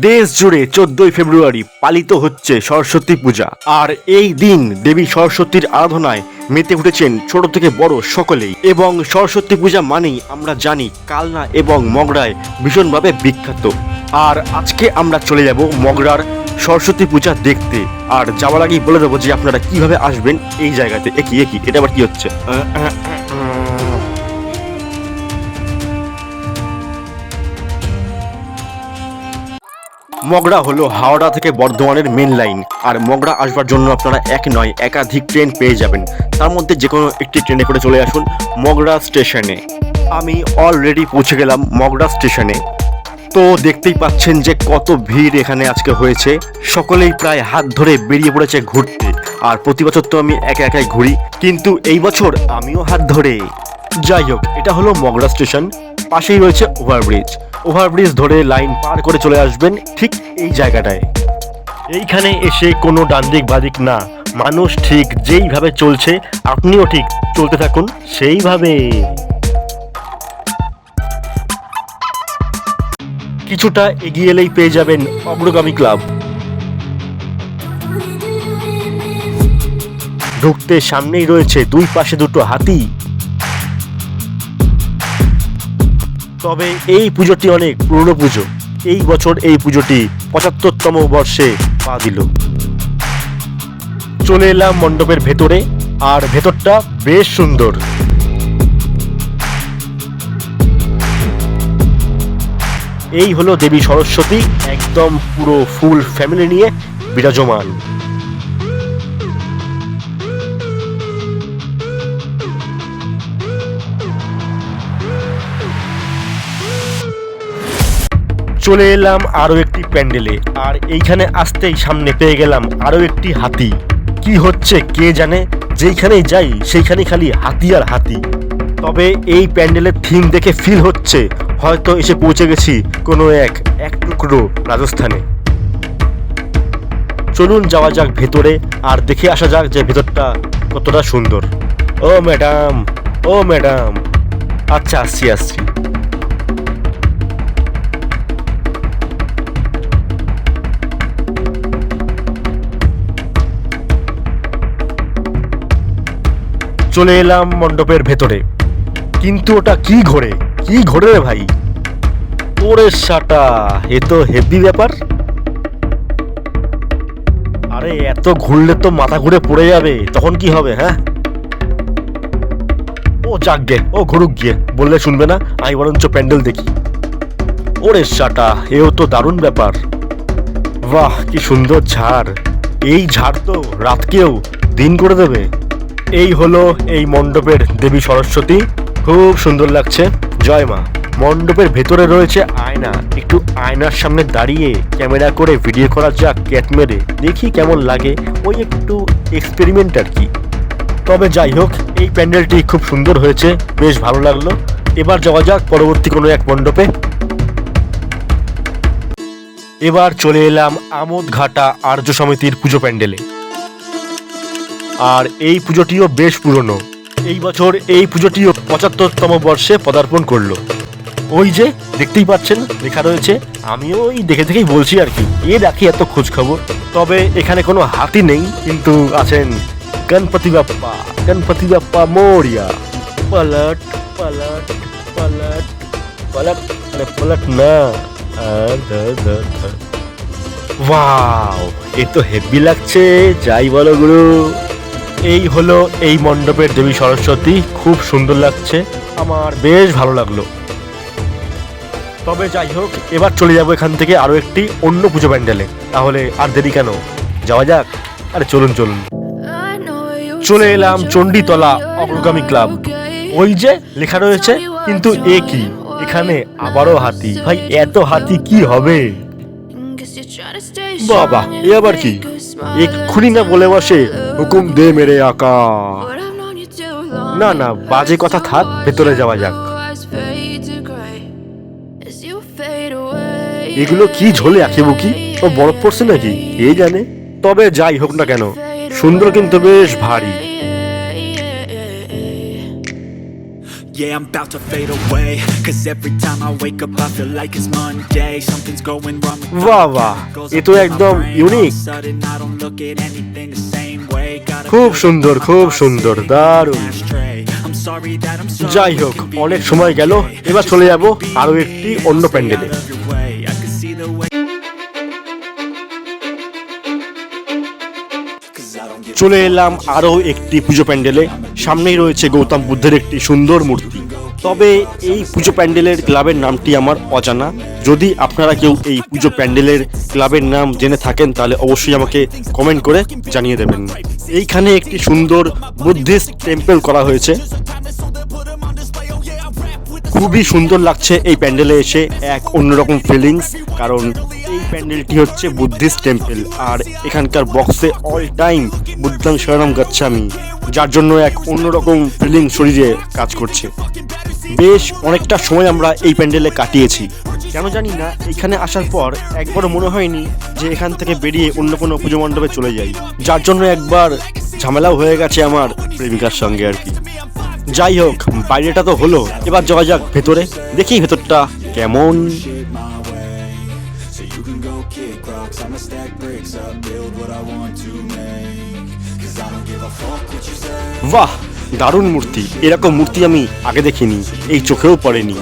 দেশ জুড়ে চোদ্দই ফেব্রুয়ারি পালিত হচ্ছে সরস্বতী পূজা। আর এই দিন দেবী সরস্বতীর আরাধনায় মেতে উঠেছেন ছোট থেকে বড় সকলেই। এবং সরস্বতী পূজা মানেই আমরা জানি কালনা এবং মগরায় ভীষণভাবে বিখ্যাত। আর আজকে আমরা চলে যাব মগরার সরস্বতী পূজা দেখতে। আর যাওয়ার আগেই বলে দেবো যে আপনারা কীভাবে আসবেন এই জায়গাতে। একই একই এটা আবার কি হচ্ছে? মগরা হলো হাওড়া থেকে বর্ধমানের মেন লাইন আর মগরা আসবার জন্য আপনারা এক নয়, একাধিক ট্রেন পেয়ে যাবেন। তার মধ্যে যে কোনো একটি ট্রেনে করে চলে আসুন মগরা স্টেশনে আমি অলরেডি পৌঁছে গেলাম মগরা স্টেশনে তো দেখতেই পাচ্ছেন যে কত ভিড় এখানে আজকে হয়েছে। সকলেই প্রায় হাত ধরে বেরিয়ে পড়েছে ঘুরতে, আর প্রতি বছর তো আমি একা একাই ঘুরি। কিন্তু এই বছর আমিও হাত ধরে। যাই হোক, এটা হলো মগরা স্টেশন পাশেই রয়েছে ওভারব্রিজ। ওভারব্রিজ ধরে লাইন পার করে চলে আসবেন ঠিক এই জায়গাটায়। এইখানে এসে কোনো ডান্দিক বাদিক না। মানুষ ঠিক যেইভাবে চলছে, আপনিও ঠিক চলতে থাকুন সেইভাবে। কিছুটা এগিয়ে এলেই পেয়ে যাবেন অগ্রগামী ক্লাব। ঢুকতে সামনেই রয়েছে দুই পাশে দুটো হাতি। তবে এই পুজোটি অনেক পুরনো পুজো। এই বছর এই পুজোটি পঁচাত্তরতম বর্ষে পা দিল। চলে এলাম মণ্ডপের ভেতরে, আর ভেতরটা বেশ সুন্দর। এই হলো দেবী সরস্বতী, একদম পুরো ফুল ফ্যামিলি নিয়ে বিরাজমান। চলে এলাম আরও একটি প্যান্ডেলে, আর এইখানে আসতেই সামনে পেয়ে গেলাম আরও একটি হাতি। কি হচ্ছে, কে জানে? যেইখানেই যাই, সেইখানে খালি হাতি আর হাতি। তবে এই প্যান্ডেলের থিম দেখে ফিল হচ্ছে, হয়তো এসে পৌঁছে গেছি কোনো এক এক টুকরো রাজস্থানে। চলুন যাওয়া যাক ভেতরে, আর দেখে আসা যাক যে ভেতরটা কতটা সুন্দর। ও ম্যাডাম ও ম্যাডাম। আচ্ছা আসছি আসছি। চলে এলাম মণ্ডপের ভেতরে। কিন্তু ওটা কি ঘোরে? কি ঘোরে রে ভাই? ওরে সাটা, এ তো হেভি ব্যাপার। আরে, এত ঘুরলে তো মাথা ঘুরে পড়ে যাবে। তখন কি হবে হ্যাঁ? ও যাক গে, ও ঘুরুক গিয়ে। বললে শুনবে না আমি বরঞ্চ প্যান্ডেল দেখি। ওরে সাটা, এও তো দারুণ ব্যাপার। বাহ, কি সুন্দর ঝাড়। এই ঝাড় তো রাতকেও দিন করে দেবে। এই হলো এই মণ্ডপের দেবী সরস্বতী। খুব সুন্দর লাগছে। জয় মা। মণ্ডপের ভেতরে রয়েছে আয়না। একটু আয়নার সামনে দাঁড়িয়ে ক্যামেরা করে ভিডিও করা যাক ক্যাট মেরে। দেখি কেমন লাগে। ওই একটু এক্সপেরিমেন্ট আর কি। তবে যাই হোক, এই প্যান্ডেলটি খুব সুন্দর হয়েছে। বেশ ভালো লাগল। এবার যাওয়া যাক পরবর্তী কোনো এক মণ্ডপে। এবার চলে এলাম আমোদ ঘাটা আর্য সমিতির পুজো প্যান্ডেলে। আর এই পুজোটিও বেশ পুরনো। এই বছর এই পুজোটিও পঁচাত্তরতম বর্ষে পদার্পণ করল। ওই যে, দেখতেই পাচ্ছেন, লেখা রয়েছে। আমিও ওই দেখে দেখেই বলছি আর কি এ রাখি এত খোঁজ খবর? তবে এখানে কোনো হাতি নেই, কিন্তু আছেন গণপতি বাপ্পা গণপতি বাপ্পা মোরিয়া। পালট পালট পালট পালট আরে পালট না ওয়াও, এ তো হেভি লাগছে, যাই বলো গুরু। এই হলো এই মণ্ডপের দেবী সরস্বতী। খুব সুন্দর লাগছে। আমার বেশ ভালো লাগল। তবে যাই হোক, এবার চলে যাব এখান থেকে আরও একটি অন্য পুজো প্যান্ডেলে। তাহলে আর দেরি কেন? যাওয়া যাক। আরে চলুন চলুন। চলে এলাম চণ্ডীতলা অগ্রগামী ক্লাব। ওই যে লেখা রয়েছে, কিন্তু এ কি? এখানে আবারও হাতি। ভাই, এত হাতি কি হবে? বাবা, এ আবার কি? এক্ষুনি না বলে বসে হুকুম দে মেরে আকা না না বাজে কথা থাক ভেতরে যাওয়া যাক এগুলো কি ঝোলে আঁকে বুকি ও বরফ পড়ছে নাকি কে জানে তবে যাই হোক না কেন সুন্দর কিন্তু বেশ ভারী Yeah, I'm about to fade away. Cause every time I wake up, I feel like it's Monday. Something's going wrong with বাহ all the বাহ up in my brain. All of a sudden, I don't look at anything the খুব সুন্দর খুব সুন্দর, দারুণ। যাই হোক, অনেক সময় গেল, এবার চলে যাব আরও একটি অন্য প্যান্ডেলে। চলে এলাম আরও একটি পুজো প্যান্ডেলে। সামনেই রয়েছে গৌতম বুদ্ধের একটি সুন্দর মূর্তি। তবে এই পুজো প্যান্ডেলের ক্লাবের নামটি আমার অজানা। যদি আপনারা কেউ এই পুজো প্যান্ডেলের ক্লাবের নাম জেনে থাকেন, তাহলে অবশ্যই আমাকে কমেন্ট করে জানিয়ে দেবেন। এইখানে একটি সুন্দর বুদ্ধিস্ট টেম্পল করা হয়েছে। খুবই সুন্দর লাগছে এই প্যান্ডেলে এসে, এক অন্যরকম ফিলিংস কারণ এই প্যান্ডেলটি হচ্ছে বুদ্ধিস্ট টেম্পল, আর এখানকার বক্সে অল টাইম বুদ্ধাং শরণম গাচ্ছামি, যার জন্য এক অন্যরকম ফিলিং শরীরে কাজ করছে। বেশ অনেকটা সময় আমরা এই প্যান্ডেলে কাটিয়েছি। কেন জানি না, এখানে আসার পর একবারও মনে হয়নি যে এখান থেকে বেরিয়ে অন্য কোনো পুজো মণ্ডপে চলে যাই। যার জন্য একবার ঝামেলাও হয়ে গেছে আমার প্রেমিকার সঙ্গে আর কি। যাই হোক, বাইরেটা তো হলো। এবার যাওয়া যাক ভেতরে। দেখি ভেতরটা কেমন. বাহ, দারুণ মূর্তি। এরকম মূর্তি আমি আগে দেখিনি, এই চোখেও পড়েনি।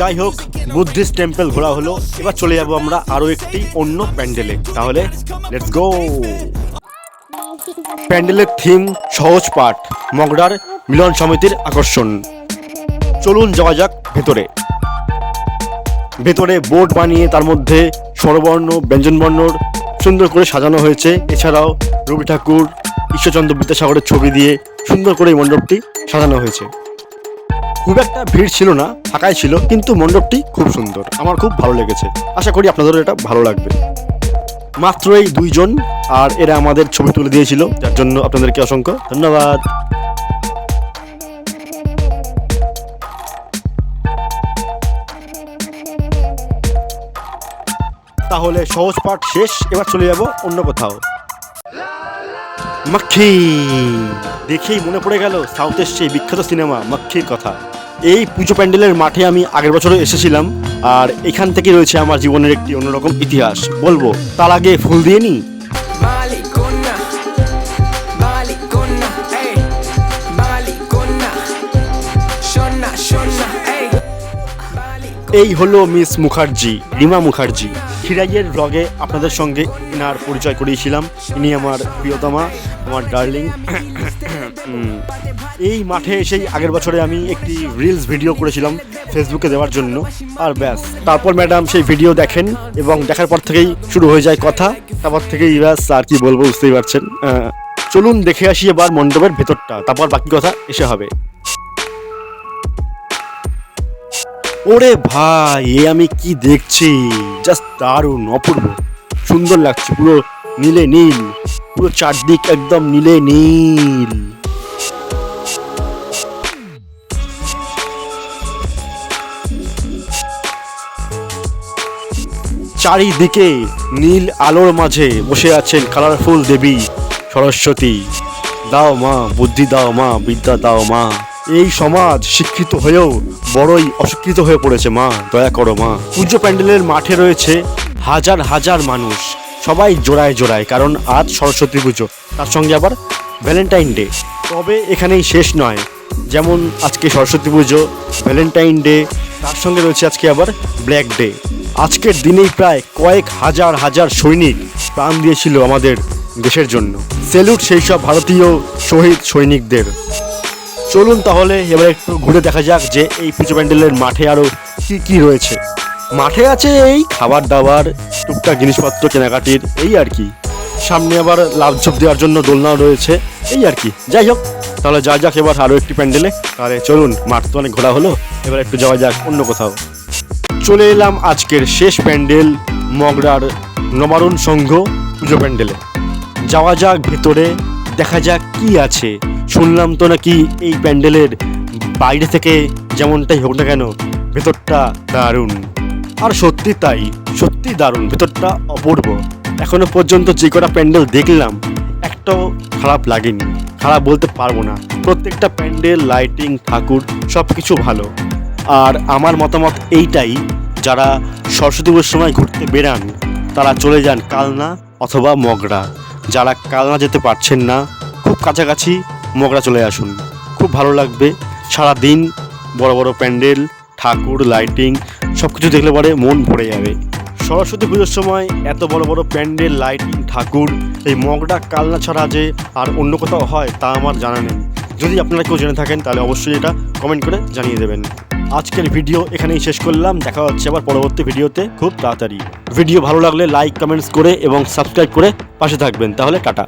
যাই হোক, বুদ্ধিস্ট টেম্পল ঘোরা হলো। এবার চলে যাব আমরা আরও একটি অন্য প্যান্ডেলে। তাহলে লেটস গো প্যান্ডেলের থিম সহজ পাঠ, মগরার মিলন সমিতির আকর্ষণ। চলুন যাওয়া যাক ভেতরে। ভেতরে বোর্ড বানিয়ে তার মধ্যে স্বরবর্ণ ব্যঞ্জনবর্ণর সুন্দর করে সাজানো হয়েছে। এছাড়াও রবি ঠাকুর, ঈশ্বরচন্দ্র বিদ্যাসাগরের ছবি দিয়ে সুন্দর করে এই মণ্ডপটি সাজানো হয়েছে। খুব একটা ভিড় ছিল না, ফাঁকাই ছিল, কিন্তু মণ্ডপটি খুব সুন্দর। আমার খুব ভালো লেগেছে। আশা করি আপনাদেরও এটা ভালো লাগবে। মাত্র এই দুইজন, আর এরা আমাদের ছবি তুলে দিয়েছিল, যার জন্য আপনাদেরকে অসংখ্য ধন্যবাদ। তাহলে সহজ পাঠ শেষ, এবার চলে যাব অন্য কোথাও। মাক্ষী। দেখেই মনে পড়ে গেল সাউথের সেই বিখ্যাত সিনেমা মাক্ষীর কথা। এই পুজো প্যান্ডেলের মাঠে আমি আগের বছরও এসেছিলাম আর এখান থেকে রয়েছে আমার জীবনের একটি অন্যরকম ইতিহাস। বলব তার আগে ফুল দিয়ে নি. এই হলো মিস মুখার্জি রিমা মুখার্জি। খিরাইয়ের ব্লগে আপনাদের সঙ্গে এনার পরিচয় করিয়েছিলাম। ইনি আমার প্রিয়তমা। আমার ডার্লিং। এই মাঠে এসেই আগের বছরে আমি একটি রিলস ভিডিও করেছিলাম ফেসবুকে দেওয়ার জন্য। আর ব্যাস তারপর ম্যাডাম সেই ভিডিও দেখেন এবং দেখার পর থেকেই শুরু হয়ে যায় কথা। তারপর থেকেই ব্যাস আর কি বলব বুঝতেই পারছেন। চলুন দেখে আসি এবার মণ্ডপের ভেতরটা। তারপর বাকি কথা এসে হবে। ওরে ভাই এ আমি কি দেখছি? জাস্ট দারুণ অপূর্ব। সুন্দর লাগছে পুরো নীলে নীল। পুরো চারদিক একদম নীলে নীল। চারিদিকে নীল আলোর মাঝে বসে আছেন কালারফুল দেবী সরস্বতী। দাও মা, বুদ্ধি দাও মা, বিদ্যা দাও মা। এই সমাজ শিক্ষিত হয়েও বড়ই অশিক্ষিত হয়ে পড়েছে মা, দয়া করো মা। পুজো প্যান্ডেলের মাঠে রয়েছে হাজার হাজার মানুষ। সবাই জোড়ায় জোড়ায়, কারণ আজ সরস্বতী পুজো, তার সঙ্গে আবার ভ্যালেন্টাইন ডে তবে এখানেই শেষ নয়, যেমন আজকে সরস্বতী পুজো ভ্যালেন্টাইন ডে তার সঙ্গে রয়েছে আজকে আবার ব্ল্যাক ডে আজকের দিনেই প্রায় কয়েক হাজার হাজার সৈনিক প্রাণ দিয়েছিল আমাদের দেশের জন্য। সেলুট সেই সব ভারতীয় শহীদ সৈনিকদের। চলুন তাহলে এবার একটু ঘুরে দেখা যাক যে এই পুজো প্যান্ডেলের মাঠে আরও কি কি রয়েছে। মাঠে আছে এই খাবার দাবার, টুকটাক জিনিসপত্র কেনাকাটির, এই আর কি। সামনে আবার লাভঝোপ দেওয়ার জন্য দোলনাও রয়েছে, এই আর কি। যাই হোক, তাহলে যা যাক এবার আরও একটি প্যান্ডেলে। তাহলে চলুন, মাঠ তো অনেক ঘোরা হলো, এবার একটু যাওয়া যাক অন্য কোথাও। চলে এলাম আজকের শেষ প্যান্ডেল, মগরার নবারণ সংঘ পুজো প্যান্ডেলে। যাওয়া যাক ভেতরে, দেখা যাক কি আছে। শুনলাম তো নাকি এই প্যান্ডেলের বাইরে থেকে যেমনটাই হোক না কেন, ভেতরটা দারুণ। আর সত্যি তাই, সত্যি দারুণ, ভেতরটা অপূর্ব। এখনও পর্যন্ত যে কটা প্যান্ডেল দেখলাম, একটাও খারাপ লাগেনি। খারাপ বলতে পারব না। প্রত্যেকটা প্যান্ডেল, লাইটিং, ঠাকুর সব কিছু ভালো। আর আমার মতামত এইটাই, যারা সরস্বতী পুজোর সময় ঘুরতে বেরান, তারা চলে যান কালনা অথবা মগরা। যারা কালনা যেতে পারছেন না, খুব কাছাকাছি মগরা চলে আসুন। খুব ভালো লাগবে। সারা দিন বড় বড় প্যান্ডেল, ঠাকুর, লাইটিং সব কিছু দেখলে পরে মন ভরে যাবে। সরস্বতী পুজোর সময় এত বড় বড় প্যান্ডেল লাইটিং ঠাকুর, এই মগডা, কালনা ছাড়া যে আর অন্য কোথাও হয় তা আমার জানা নেই। যদি আপনারা কেউ জেনে থাকেন, তাহলে অবশ্যই এটা কমেন্ট করে জানিয়ে দেবেন। আজকের ভিডিও এখানেই শেষ করলাম। দেখা হচ্ছে আবার পরবর্তী ভিডিওতে খুব তাড়াতাড়ি। ভিডিও ভালো লাগলে লাইক কমেন্টস করে এবং সাবস্ক্রাইব করে পাশে থাকবেন। তাহলে টাটা।